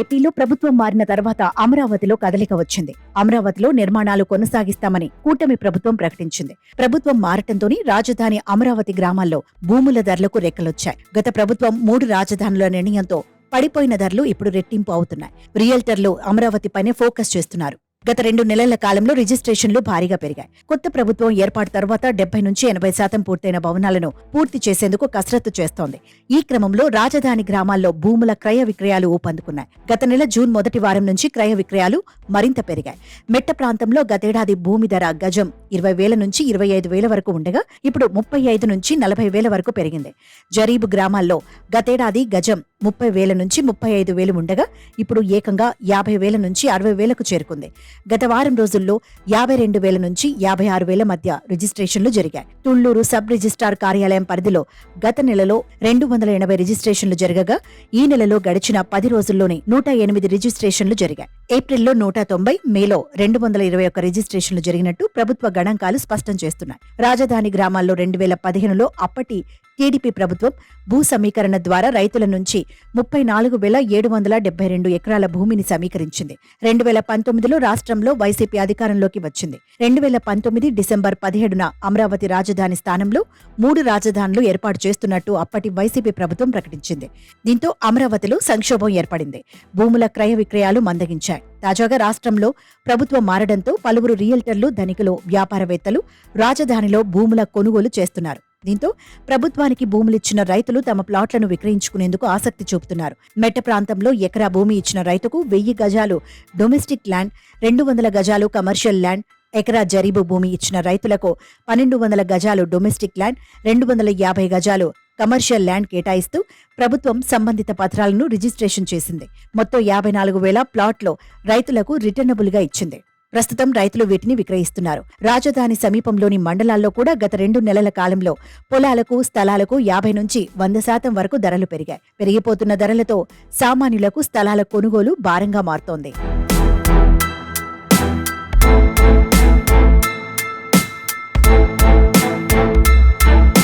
ఏపీలో ప్రభుత్వం మారిన తర్వాత అమరావతిలో కదలిక వచ్చింది. అమరావతిలో నిర్మాణాలు కొనసాగిస్తామని కూటమి ప్రభుత్వం ప్రకటించింది. ప్రభుత్వం మారటంతోని రాజధాని అమరావతి గ్రామాల్లో భూముల ధరలకు రెక్కలొచ్చాయి. గత ప్రభుత్వం మూడు రాజధానుల నిర్ణయంతో పడిపోయిన ధరలు ఇప్పుడు రెట్టింపు అవుతున్నాయి. రియల్టర్లు అమరావతి పైనే ఫోకస్ చేస్తున్నారు. గత రెండు నెలల కాలంలో రిజిస్ట్రేషన్లు భారీగా పెరిగాయి. కొత్త ప్రభుత్వం ఏర్పాటు తర్వాత డెబ్బై నుంచి ఎనభై శాతం పూర్తయిన భవనాలను పూర్తి చేసేందుకు కసరత్తు చేస్తోంది. ఈ క్రమంలో రాజధాని గ్రామాల్లో భూముల క్రయ విక్రయాలు ఊపందుకున్నాయి. గత నెల జూన్ మొదటి వారం నుంచి క్రయ విక్రయాలు మరింత పెరిగాయి. మెట్ట ప్రాంతంలో గతేడాది భూమి ధర గజం ఇరవై వేల నుంచి ఇరవై ఐదు వేల వరకు ఉండగా ఇప్పుడు ముప్పై ఐదు నుంచి నలభై వేల వరకు పెరిగింది. జరీబు గ్రామాల్లో గతేడాది గజం ముప్పై వేల నుంచి ముప్పై ఐదు వేలు ఉండగా ఇప్పుడు ఏకంగా యాభై వేల నుంచి అరవై వేలకు చేరుకుంది. గత వారం రోజుల్లో యాభై రెండు వేల నుంచి యాభై ఆరు వేల మధ్య రిజిస్ట్రేషన్లు జరిగాయి. తుళ్ళూరు సబ్ రిజిస్ట్రార్ కార్యాలయం పరిధిలో గత నెలలో రెండు వందల ఎనభై రిజిస్ట్రేషన్లు జరగగా ఈ నెలలో గడిచిన పది రోజుల్లోనే నూట ఎనిమిది రిజిస్ట్రేషన్లు జరిగాయి. ఏప్రిల్లో నూట తొంభై మేలో రెండు వందల ఇరవై ఒక్క రిజిస్ట్రేషన్లు జరిగినట్టు ప్రభుత్వ గణాంకాలు స్పష్టం చేస్తున్నాయి. రాజధాని గ్రామాల్లో రెండు వేల పదిహేనులో అప్పటి టీడీపీ ప్రభుత్వం భూ సమీకరణ ద్వారా రైతుల నుంచి ముప్పై నాలుగు వేల ఏడు వందల డెబ్బై రెండు ఎకరాల భూమిని సమీకరించింది. రెండు వేల పంతొమ్మిదిలో రాష్ట్రంలో వైసీపీ అధికారంలోకి వచ్చింది. రెండు వేల పంతొమ్మిది డిసెంబర్ పదిహేడున అమరావతి రాజధాని స్థానంలో మూడు రాజధానులు ఏర్పాటు చేస్తున్నట్టు అప్పటి వైసీపీ ప్రభుత్వం ప్రకటించింది. దీంతో అమరావతిలో సంక్షోభం ఏర్పడింది. భూముల క్రయ విక్రయాలు మందగించాయి. తాజాగా రాష్ట్రంలో ప్రభుత్వం మారడంతో పలువురు రియల్టర్లు ధనికులు వ్యాపారవేత్తలు రాజధానిలో భూముల కొనుగోలు చేస్తున్నారు. దీంతో ప్రభుత్వానికి భూములిచ్చిన రైతులు తమ ప్లాట్లను విక్రయించుకునేందుకు ఆసక్తి చూపుతున్నారు. మెట్ట ప్రాంతంలో ఎకరా భూమి ఇచ్చిన రైతుకు వెయ్యి గజాలు డొమెస్టిక్ ల్యాండ్ రెండు వందల గజాలు కమర్షియల్ ల్యాండ్ ఎకరా జరీబు భూమి ఇచ్చిన రైతులకు పన్నెండు వందల గజాలు డొమెస్టిక్ ల్యాండ్ రెండు వందల యాభై గజాలు కమర్షియల్ ల్యాండ్ కేటాయిస్తూ ప్రభుత్వం సంబంధిత పత్రాలను రిజిస్ట్రేషన్ చేసింది. మొత్తం యాభై నాలుగు వేల ప్లాట్లు రైతులకు రిటర్నబుల్గా ఇచ్చింది. ప్రస్తుతం రైతులు వీటిని విక్రయిస్తున్నారు. రాజధాని సమీపంలోని మండలాల్లో కూడా గత రెండు నెలల కాలంలో పొలాలకు స్థలాలకు యాభై నుంచి వంద శాతం వరకు ధరలు పెరిగాయి. పెరిగిపోతున్న ధరలతో సామాన్యులకు స్థలాల కొనుగోలు భారంగా మారుతోంది.